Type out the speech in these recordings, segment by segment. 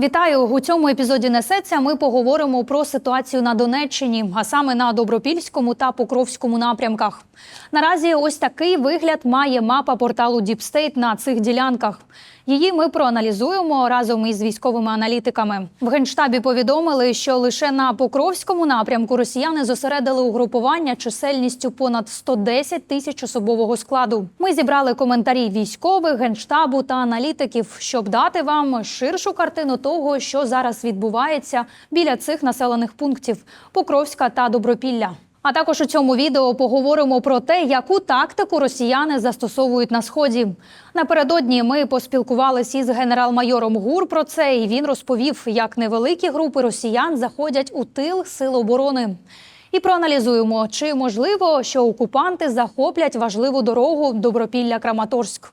Вітаю у цьому епізоді несеться. Ми поговоримо про ситуацію на Донеччині, а саме на Добропільському та Покровському напрямках. Наразі ось такий вигляд має мапа порталу Діпстейт на цих ділянках. Її ми проаналізуємо разом із військовими аналітиками. В генштабі повідомили, що лише на Покровському напрямку росіяни зосередили угрупування чисельністю понад 110 тисяч особового складу. Ми зібрали коментарі військових, генштабу та аналітиків, щоб дати вам ширшу картину того, що зараз відбувається біля цих населених пунктів Покровська та Добропілля. А також у цьому відео поговоримо про те, яку тактику росіяни застосовують на сході. Напередодні ми поспілкувалися із генерал-майором ГУР про це, і він розповів, як невеликі групи росіян заходять у тил сил оборони. І проаналізуємо, чи можливо, що окупанти захоплять важливу дорогу Добропілля-Краматорськ.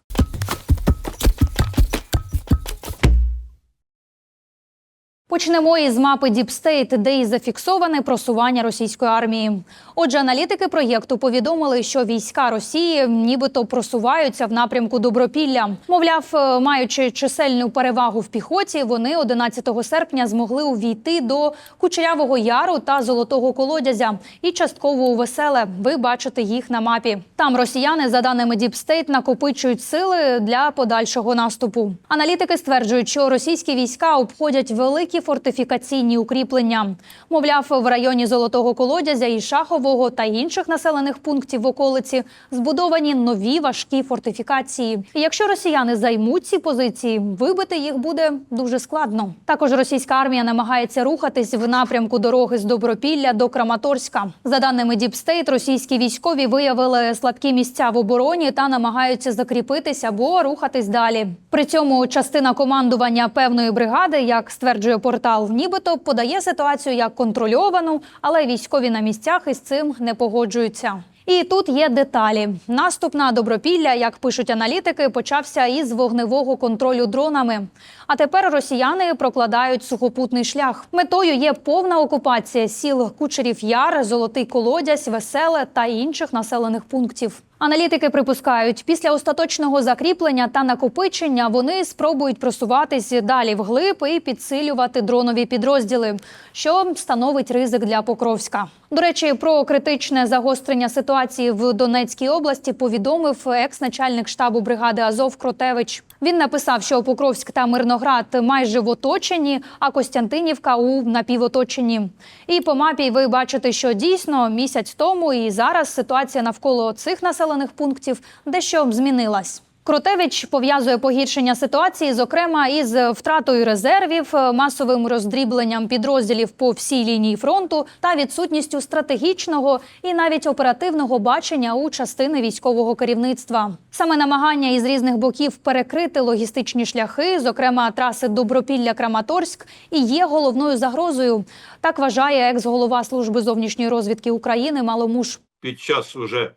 Почнемо із мапи State, де і зафіксоване просування російської армії. Отже, аналітики проєкту повідомили, що війська Росії нібито просуваються в напрямку Добропілля. Мовляв, е, маючи чисельну перевагу в піхоті, вони 11 серпня змогли увійти до Кучерявого Яру та Золотого Колодязя і частково у Веселе. Ви бачите їх на мапі. Там росіяни, за даними State, накопичують сили для подальшого наступу. Аналітики стверджують, що російські війська обходять великі фортифікаційні укріплення. Мовляв, в районі Золотого Колодязя і Шахового та інших населених пунктів в околиці збудовані нові важкі фортифікації. І якщо росіяни займуть ці позиції, вибити їх буде дуже складно. Також російська армія намагається рухатись в напрямку дороги з Добропілля до Краматорська. За даними State, російські військові виявили слабкі місця в обороні та намагаються закріпитись або рухатись далі. При цьому частина командування певної бригади, як стверджує портал, нібито подає ситуацію як контрольовану, але військові на місцях із цим не погоджуються. І тут є деталі. Наступ на Добропілля, як пишуть аналітики, почався із вогневого контролю дронами. А тепер росіяни прокладають сухопутний шлях. Метою є повна окупація сіл Кучерів Яр, Золотий Колодязь, Веселе та інших населених пунктів. Аналітики припускають, після остаточного закріплення та накопичення вони спробують просуватись далі вглиб і підсилювати дронові підрозділи, що становить ризик для Покровська. До речі, про критичне загострення ситуації в Донецькій області повідомив екс-начальник штабу бригади Азов Кротевич. Він написав, що Покровськ та Мирноград майже в оточенні, а Костянтинівка у напівоточенні. І по мапі ви бачите, що дійсно місяць тому і зараз ситуація навколо цих населених пунктів дещо змінилась. Кротевич пов'язує погіршення ситуації, зокрема, із втратою резервів, масовим роздрібленням підрозділів по всій лінії фронту та відсутністю стратегічного і навіть оперативного бачення у частини військового керівництва. Саме намагання із різних боків перекрити логістичні шляхи, зокрема траси Добропілля-Краматорськ, і є головною загрозою. Так вважає екс-голова служби зовнішньої розвідки України Маломуш. під час уже е,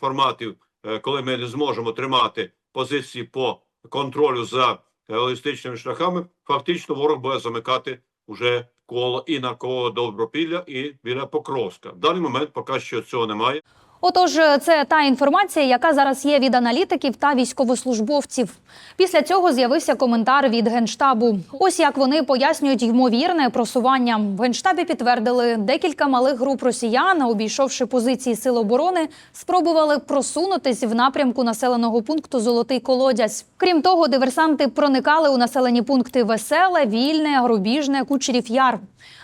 форматів, е, коли ми не зможемо тримати позиції по контролю за е, логістичними шляхами, фактично ворог буде замикати уже коло і на коло Добропілля, і біля Покровська. В даний момент поки що цього немає. Отож, це та інформація, яка зараз є від аналітиків та військовослужбовців. Після цього з'явився коментар від генштабу. Ось як вони пояснюють ймовірне просування. В генштабі підтвердили, декілька малих груп росіян, обійшовши позиції сил оборони, спробували просунутись в напрямку населеного пункту Золотий Колодязь. Крім того, диверсанти проникали у населені пункти Веселе, Вільне, Грубіжне, Кучерів Яр.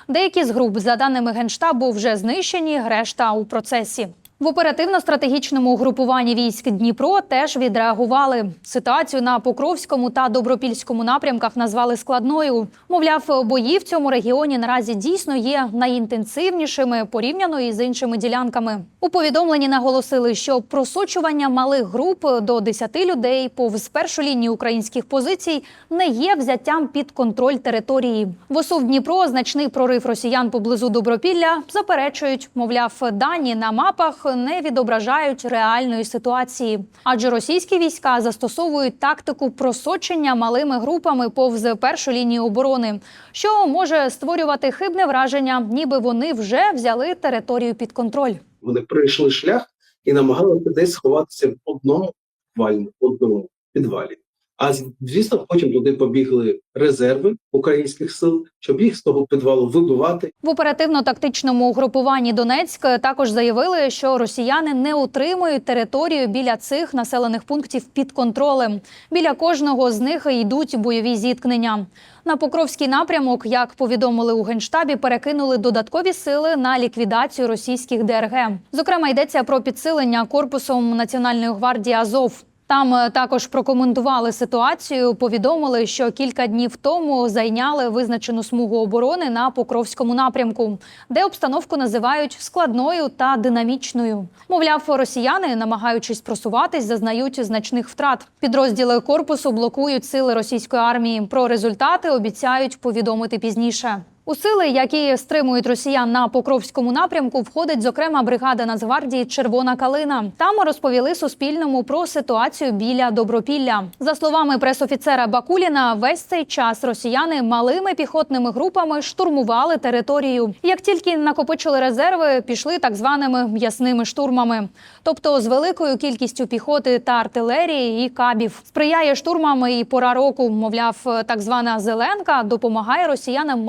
Деякі з груп, за даними генштабу, вже знищені, решта у процесі. В оперативно-стратегічному угрупуванні військ Дніпро теж відреагували. Ситуацію на Покровському та Добропільському напрямках назвали складною. Мовляв, бої в цьому регіоні наразі дійсно є найінтенсивнішими порівняно із іншими ділянками. У повідомленні наголосили, що просочування малих груп до 10 людей повз першу лінію українських позицій не є взяттям під контроль території. В ОСУВ Дніпро значний прорив росіян поблизу Добропілля заперечують, мовляв, дані на мапах не відображають реальної ситуації, адже російські війська застосовують тактику просочення малими групами повз першу лінію оборони, що може створювати хибне враження, ніби вони вже взяли територію під контроль. Вони пройшли шлях і намагалися десь сховатися в одному в одному підвалі. А звісно, потім туди побігли резерви українських сил, щоб їх з того підвалу вибивати В оперативно-тактичному угрупуванні Донецьк також заявили, що росіяни не утримують територію біля цих населених пунктів під контролем. Біля кожного з них йдуть бойові зіткнення. На Покровський напрямок, як повідомили у генштабі, перекинули додаткові сили на ліквідацію російських ДРГ. Зокрема, йдеться про підсилення корпусом Національної гвардії Азов. Там е, також прокоментували ситуацію. Повідомили, що кілька днів тому зайняли визначену смугу оборони на Покровському напрямку, де обстановку називають складною та динамічною. Мовляв, росіяни, намагаючись просуватись, зазнають значних втрат. Підрозділи корпусу блокують сили російської армії. Про результати обіцяють повідомити пізніше. У сили, які стримують росіян на Покровському напрямку, входить зокрема бригада Нацгвардії Червона калина. Там розповіли Суспільному про ситуацію біля Добропілля. За словами пресофіцера Бакуліна, весь цей час росіяни малими піхотними групами штурмували територію. Як тільки накопичили резерви, пішли так званими м'ясними штурмами, тобто з великою кількістю піхоти та артилерії і кабів. Сприяє штурмам і пора року. Мовляв, так звана зеленка допомагає росіянам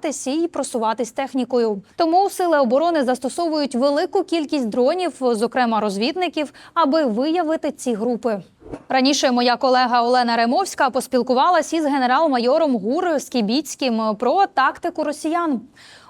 маскуватись і просуватись технікою. Тому сили оборони застосовують велику кількість дронів, зокрема розвідників, аби виявити ці групи. Раніше моя колега Олена Ремовська поспілкувалася із генерал-майором Гур Скібіцьким про тактику росіян.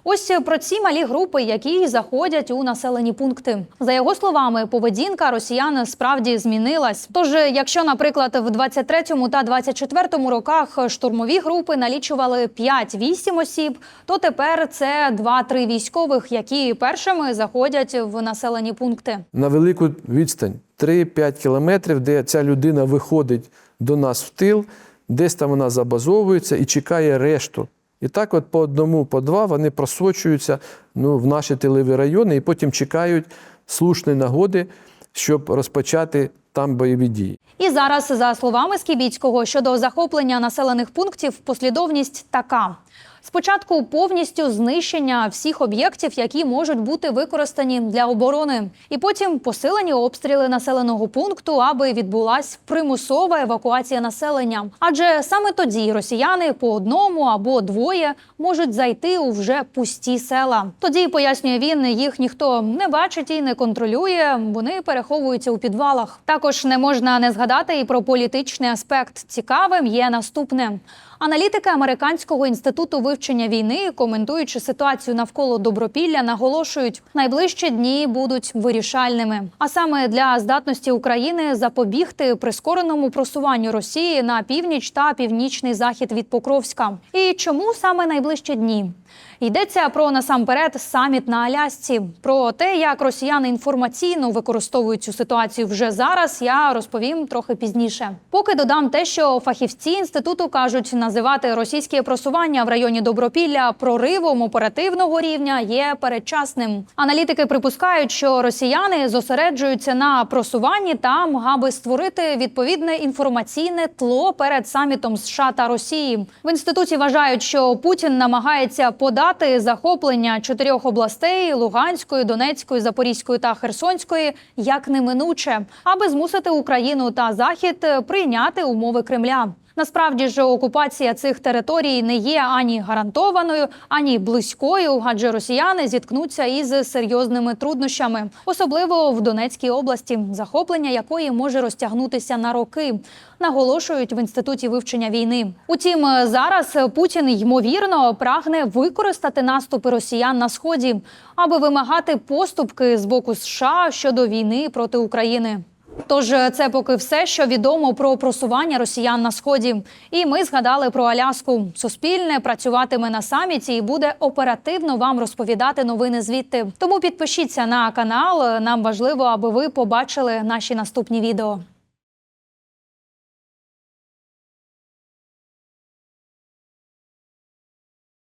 Ось про ці малі групи, які заходять у населені пункти. За його словами, поведінка росіян справді змінилась. Тож, якщо, наприклад, в 23-му та 24-му роках штурмові групи налічували 5-8 осіб, то тепер це 2-3 військових, які першими заходять в населені пункти. на велику відстань 3-5 кілометрів, де ця людина виходить до нас в тил, десь там вона забазовується і чекає решту. І так, от по одному, по два вони просочуються ну, в наші тилеві райони і потім чекають слушної нагоди, щоб розпочати там бойові дії. І зараз, за словами Скібіцького, щодо захоплення населених пунктів, послідовність така. Спочатку повністю знищення всіх об'єктів, які можуть бути використані для оборони, і потім посилені обстріли населеного пункту, аби відбулась примусова евакуація населення. Адже саме тоді росіяни по одному або двоє можуть зайти у вже пусті села. Тоді пояснює він, їх ніхто не бачить і не контролює. Вони переховуються у підвалах. Також не можна не згадати і про політичний аспект. Цікавим є наступне. Аналітики американського інституту вивчення війни, коментуючи ситуацію навколо Добропілля, наголошують, найближчі дні будуть вирішальними. А саме для здатності України запобігти прискореному просуванню Росії на північ та північний захід від Покровська. І чому саме найближчі дні? Йдеться про насамперед саміт на Алясці. Про те, як росіяни інформаційно використовують цю ситуацію вже зараз, я розповім трохи пізніше. Поки додам те, що фахівці інституту кажуть, називати російське просування в районі Добропілля проривом оперативного рівня є передчасним. Аналітики припускають, що росіяни зосереджуються на просуванні там, аби створити відповідне інформаційне тло перед самітом США та Росії. В інституті вважають, що Путін намагається подати захоплення чотирьох областей Луганської, Донецької, Запорізької та Херсонської як неминуче, аби змусити Україну та Захід прийняти умови Кремля. Насправді ж окупація цих територій не є ані гарантованою, ані близькою, адже росіяни зіткнуться із серйозними труднощами, особливо в Донецькій області, захоплення якої може розтягнутися на роки. Наголошують в інституті вивчення війни. Утім, зараз Путін ймовірно прагне використати наступи росіян на сході, аби вимагати поступки з боку США щодо війни проти України. Тож це поки все, що відомо про просування росіян на сході. І ми згадали про Аляску. Суспільне працюватиме на саміті і буде оперативно вам розповідати новини звідти. Тому підпишіться на канал. Нам важливо, аби ви побачили наші наступні відео.